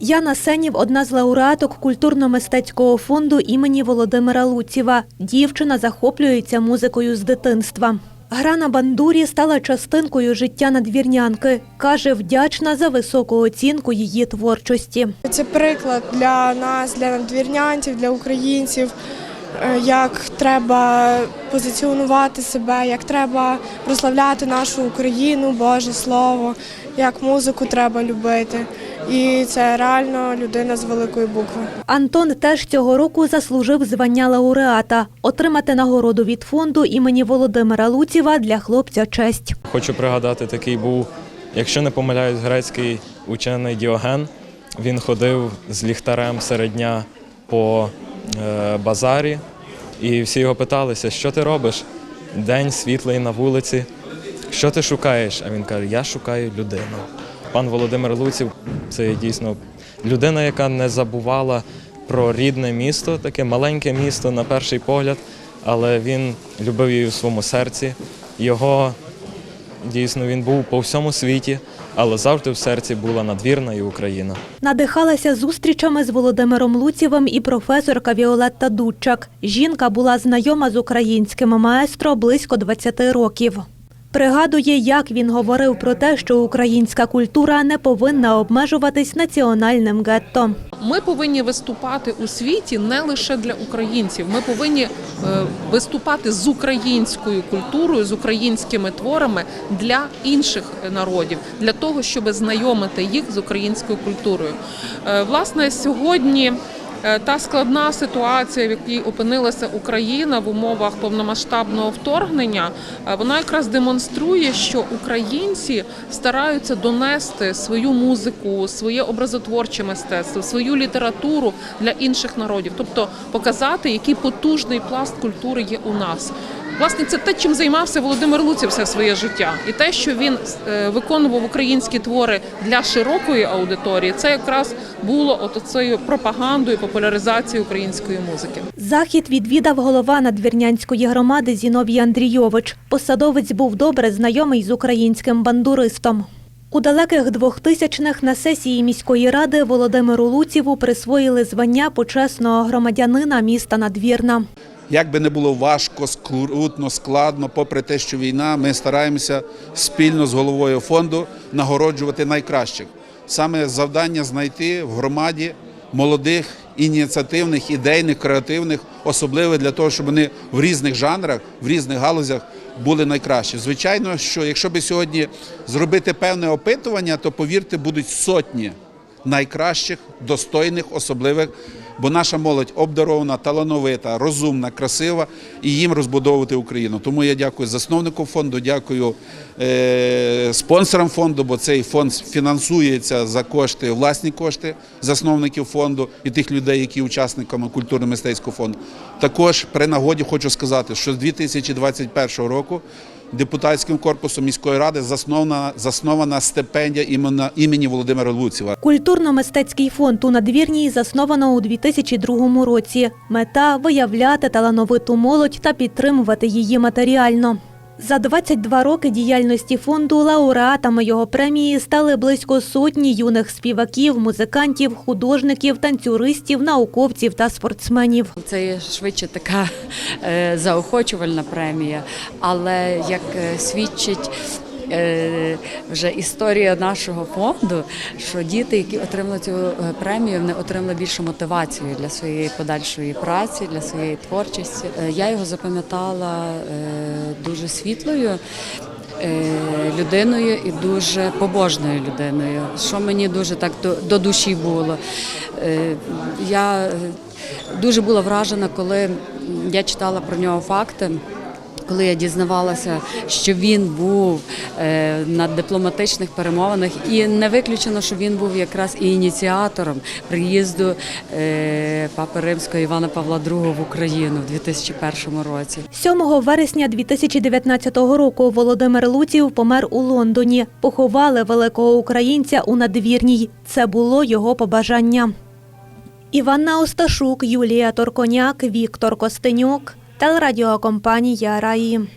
Яна Сенів – одна з лауреаток культурно-мистецького фонду імені Володимира Луціва. Дівчина захоплюється музикою з дитинства. Гра на бандурі стала частинкою життя надвірнянки. Каже, вдячна за високу оцінку її творчості. Це приклад для нас, для надвірнянців, для українців, як треба позиціонувати себе, як треба прославляти нашу Україну, Боже Слово, як музику треба любити. І це реально людина з великої букви. Антон теж цього року заслужив звання лауреата. Отримати нагороду від фонду імені Володимира Луціва для хлопця честь. Хочу пригадати, такий був, якщо не помиляюсь, грецький учений Діоген. Він ходив з ліхтарем серед дня по е, базарі, і всі його питалися, що ти робиш? День світлий на вулиці. Що ти шукаєш? А він каже: Я шукаю людину. Пан Володимир Луців це дійсно людина, яка не забувала про рідне місто, таке маленьке місто на перший погляд, але він любив її у своєму серці. Його Дійсно, він був по всьому світі, але завжди в серці була надвірна і Україна. Надихалася зустрічами з Володимиром Луцівим і професорка Віолетта Дудчак. Жінка була знайома з українським маестро близько 20 років. Пригадує, як він говорив про те, що українська культура не повинна обмежуватись національним гетто. Ми повинні виступати у світі не лише для українців. Ми повинні е, виступати з українською культурою, з українськими творами для інших народів, для того, щоб знайомити їх з українською культурою. Е, Власне, сьогодні. Е, Та складна ситуація, в якій опинилася Україна в умовах повномасштабного вторгнення, е, вона якраз демонструє, що українці стараються донести свою музику, своє образотворче мистецтво, свою літературу для інших народів, тобто показати, який потужний пласт культури є у нас. Власне, це те, чим займався Володимир Луців все своє життя, і те, що він е, виконував українські твори для широкої аудиторії, це якраз було от цією пропагандою, популяризацією української музики. Захід відвідав голова надвірнянської громади Зіновій Андрійович. Посадовець був добре знайомий з українським бандуристом. У далеких 2000-х на сесії міської ради Володимиру Луціву присвоїли звання почесного громадянина міста Надвірна. Як би не було важко, скрутно, складно, попри те, що війна, ми стараємося спільно з головою фонду нагороджувати найкращих. Саме завдання знайти в громаді молодих, ініціативних, ідейних, креативних, особливо для того, щоб вони в різних жанрах, в різних галузях були найкращі. Звичайно, що якщо би сьогодні зробити певне опитування, то повірте, будуть сотні найкращих, достойних, особливих. Бо наша молодь обдарована, талановита, розумна, красива, і їм розбудовувати Україну. Тому я дякую засновнику фонду, дякую е, спонсорам фонду, бо цей фонд фінансується за кошти, власні кошти засновників фонду і тих людей, які учасниками культурно-мистецького фонду. Також при нагоді хочу сказати, що з 2021 року депутатським корпусом міської ради заснована, заснована стипендія імені Володимира Луцєва. Культурно-мистецький фонд у Надвірній засновано у 2002 році. Мета – виявляти талановиту молодь та підтримувати її матеріально. За 22 роки діяльності фонду лауреатами його премії стали близько сотні юних співаків, музикантів, художників, танцюристів, науковців та спортсменів. Це швидше така е, заохочувальна премія, але як е, свідчить е, вже історія нашого фонду, що діти, які отримали цю премію, вони отримали більшу мотивацію для своєї подальшої праці, для своєї творчості. Я його запам'ятала дуже світлою. е, Людиною і дуже побожною людиною, що мені дуже так до, до душі було. Е, Я дуже була вражена, коли я читала про нього факти. Коли я дізнавалася, що він був е, на дипломатичних перемовинах, і не виключено, що він був якраз і ініціатором приїзду е, папи римського Івана Павла II в Україну в 2001 році. 7 вересня 2019 року Володимир Луців помер у Лондоні. Поховали великого українця у Надвірній. Це було його побажання. Іванна Осташук, Юлія Торконяк, Віктор Костенюк. Телерадіокомпанія Раї.